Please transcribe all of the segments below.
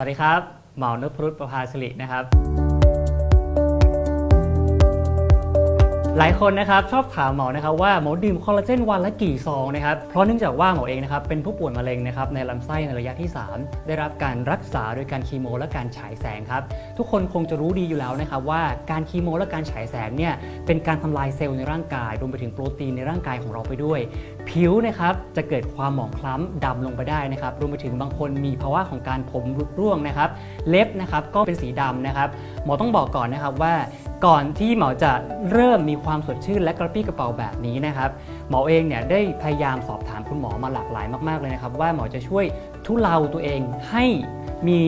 สวัสดีครับหมอนพรุษประภาสิรินะครับ หลายคนนะครับชอบถามหมอนะครับว่าหมอดื่มคอลลาเจนวันละกี่ซองนะครับ เพราะเนื่องจากว่าหมอเองนะครับเป็นผู้ป่วยมะเร็งนะครับในลำไส้ในระยะที่ 3 ได้รับการรักษาโดยการคีโม และการฉายแสงครับ ทุกคนคงจะรู้ดีอยู่แล้วนะครับว่าการคีโม และการฉายแสงเนี่ยเป็นการทำลายเซลล์ในร่างกายรวมไปถึงโปรตีนในร่างกายของเราไปด้วยผิวนะครับจะเกิดความหมองคล้ำดำลงไปได้นะครับรวมไปถึงบางคนมีภาวะของการผมหลุดร่วงนะครับเล็บนะครับก็เป็นสีดำนะครับหมอต้องบอกก่อนนะครับว่าก่อนที่หมอจะเริ่มมีความสดชื่นและกระปี้กระเป๋าแบบนี้นะครับหมอเองเนี่ยได้พยายามสอบถามคุณหมอมาหลากหลายมากๆเลยนะครับว่าหมอจะช่วยทุเลาตัวเองให้มี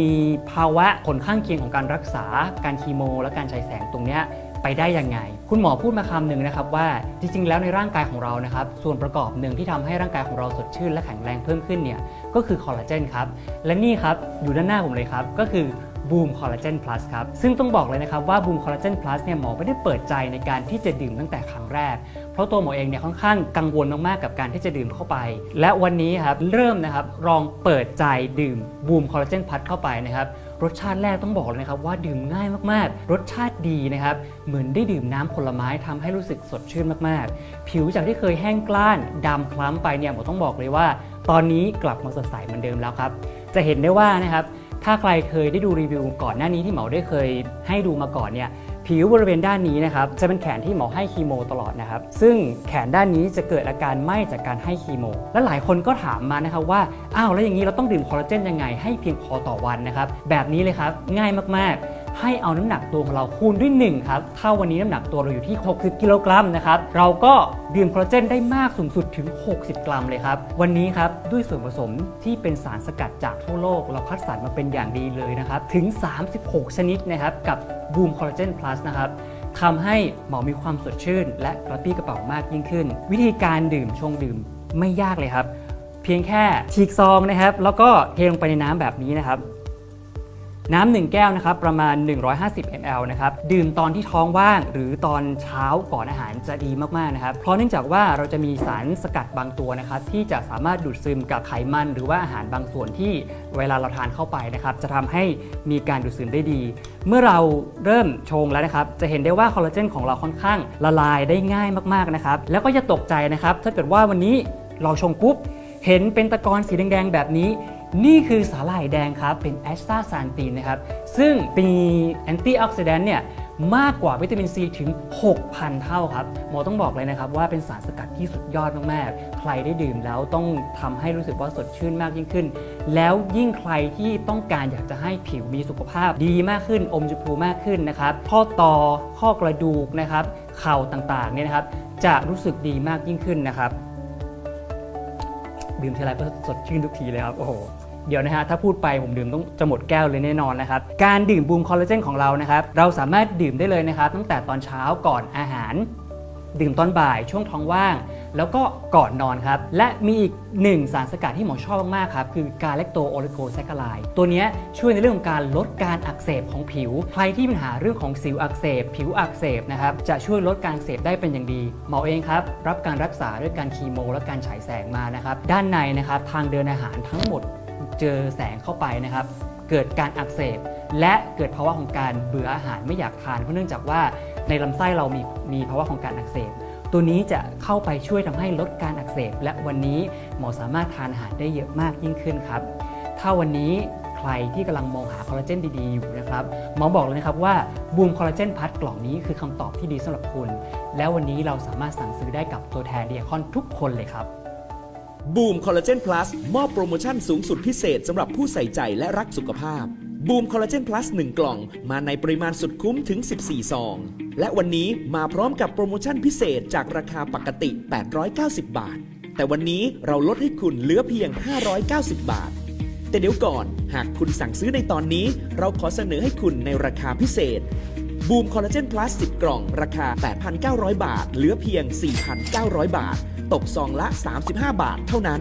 ภาวะผลข้างเคียงของการรักษาการคีโม และการฉายแสงตรงนี้ ไปได้ยังไง คุณหมอพูดมาคำหนึ่งนะครับว่าจริง ๆ แล้วในร่างกายของเรานะครับส่วนประกอบหนึ่งที่ทำให้ร่างกายของเราสดชื่นและแข็งแรงเพิ่มขึ้นเนี่ยก็คือคอลลาเจนครับและนี่ครับอยู่ด้านหน้าผมเลยครับก็คือบูมคอลลาเจนพลัสครับ ซึ่งต้องบอกเลยนะครับว่าบูมคอลลาเจนพลัสเนี่ยหมอไม่ได้เปิดใจในการที่จะดื่มตั้งแต่ครั้งแรก เพราะตัวหมอเองเนี่ยค่อนข้างกังวลมากๆกับการที่จะดื่มเข้าไป และวันนี้ครับเริ่มนะครับลองเปิดใจดื่มบูมคอลลาเจนพลัสเข้าไปนะครับ รสชาติแรกต้องบอกเลยนะครับว่าดื่มง่ายมากๆ รสชาติดีนะครับ เหมือนได้ดื่มน้ำผลไม้ทำให้รู้สึกสดชื่นมากๆ ผิวจากที่เคยแห้งกล้านดำคล้ำไปเนี่ยผมต้องบอกเลยว่า ตอนนี้กลับมาสดใสเหมือนเดิมแล้วครับ จะเห็นได้ว่านะครับถ้าใครเคยได้ดูรีวิวก่อนหน้านี้ที่หมอได้เคยให้ดูมาก่อนเนี่ย ผิวบริเวณด้านนี้นะครับจะเป็นแขนที่หมอให้คีโมตลอดนะครับ ซึ่งแขนด้านนี้จะเกิดอาการไหม้จากการให้คีโม และหลายคนก็ถามมานะครับว่าอ้าวแล้วอย่างนี้เราต้องดื่มคอลลาเจนยังไงให้เพียงพอต่อวันนะครับแบบนี้เลยครับง่ายมากๆ ให้เอาน้ำหนักตัวของเราคูณด้วย1ครับถ้าวันนี้น้ำหนักตัวเราอยู่ที่ 60 กิโลกรัมนะครับเราก็ดื่มคอลลาเจนได้มากสูงสุดถึง 60 กรัมเลยครับ วันนี้ครับด้วยส่วนผสมที่เป็นสารสกัดจากทั่วโลก เราคัดสรรมาเป็นอย่างดีเลยนะครับ ถึง 36 ชนิดนะครับกับบูมคอลลาเจนพลัสนะครับทำให้หมอมีความสดชื่น และกระปี้กระเป๋ามากยิ่งขึ้น วิธีการดื่มชงดื่มไม่ยากเลยครับ เพียงแค่ฉีกซองนะครับ แล้วก็เทลงไปในน้ำแบบนี้นะครับ น้ำหนึ่งแก้วนะครับประมาณ 150 ml นะครับดื่มตอนที่ท้องว่างหรือตอนเช้าก่อนอาหารจะดีมากๆนะครับเพราะเนื่องจากว่าเราจะมีสารสกัดบางตัวนะครับที่จะสามารถดูดซึมกับไขมัน หรือว่าอาหารบางส่วนที่เวลาเราทานเข้าไปนะครับจะทำให้มีการดูดซึมได้ดี เมื่อเราเริ่มชงแล้วนะครับจะเห็นได้ว่าคอลลาเจนของเราค่อนข้างละลายได้ง่ายมากๆนะครับแล้วก็อย่าตกใจนะครับถ้าเกิดว่าวันนี้เราชงปุ๊บเห็นเป็นตะกอนสีแดงๆแบบนี้ นี่คือสาหร่ายแดงครับ เป็นแอสตาซานตินนะครับ ซึ่งมีแอนตี้ออกซิแดนต์เนี่ยมากกว่าวิตามินซีถึง 6,000 เท่าครับ หมอต้องบอกเลยนะครับ ว่าเป็นสารสกัดที่สุดยอดมากๆ ใครได้ดื่มแล้วต้องทำให้รู้สึกว่าสดชื่นมากยิ่งขึ้น แล้วยิ่งใครที่ต้องการอยากจะให้ผิวมีสุขภาพดีมากขึ้น อมชมพูมากขึ้นนะครับ ข้อต่อข้อกระดูกนะครับ เข่าต่างๆเนี่ยนะครับ จะรู้สึกดีมากยิ่งขึ้นนะครับ ดื่มทีไรก็สดชื่นทุกทีเลยครับ โอ้โห เดี๋ยวนะฮะถ้าพูดไปผมดื่มต้องจะหมดแก้วเลยแน่นอนนะครับ การดื่มบูมคอลลาเจนของเรานะครับเราสามารถดื่มได้เลยนะครับตั้งแต่ตอนเช้าก่อนอาหาร ดื่มตอนบ่ายช่วงท้องว่าง แล้วก็ก่อนนอนครับ และมีอีกหนึ่งสารสกัดที่หมอชอบมากๆครับ คือกาเลกโตโอลิโกแซคาไลตัวนี้ช่วยในเรื่องของการลดการอักเสบของผิว ใครที่มีปัญหาเรื่องของสิวอักเสบ ผิวอักเสบนะครับจะช่วยลดการอักเสบได้เป็นอย่างดีหมอเองครับรับการรักษาด้วยการคีโม และการฉายแสงมานะครับด้านในนะครับทางเดินอาหารทั้งหมด เจอแสงเข้าไปนะครับ เกิดการอักเสบ และเกิดภาวะของการเบื่ออาหารไม่อยากทานเพราะเนื่องจากว่าในลำไส้เรามีมีภาวะของการอักเสบ ตัวนี้จะเข้าไปช่วยทำให้ลดการอักเสบ และวันนี้หมอสามารถทานอาหารได้เยอะมากยิ่งขึ้นครับ ถ้าวันนี้ใครที่กำลังมองหาคอลลาเจนดีๆอยู่นะครับหมอบอกเลยนะครับว่าบูมคอลลาเจนพัดกล่องนี้คือคำตอบที่ดีสำหรับคุณ แล้ววันนี้เราสามารถสั่งซื้อได้กับตัวแทนเดียคอนทุกคนเลยครับ บูมคอลลาเจนพลัสมอบโปรโมชั่นสูงสุดพิเศษสำหรับผู้ใส่ใจและรักสุขภาพบูมคอลลาเจนพลัส1กล่อง มาในปริมาณสุดคุ้มถึง 14 ซอง และวันนี้มาพร้อมกับโปรโมชั่นพิเศษจากราคาปกติ 890 บาท แต่วันนี้เราลดให้คุณเหลือเพียง 590 บาท แต่เดี๋ยวก่อน หากคุณสั่งซื้อในตอนนี้ เราขอเสนอให้คุณในราคาพิเศษ บูมคอลลาเจนพลัส10 กล่อง ราคา 8,900 บาท เหลือเพียง 4,900 บาท ตกซองละ 35 บาทเท่านั้น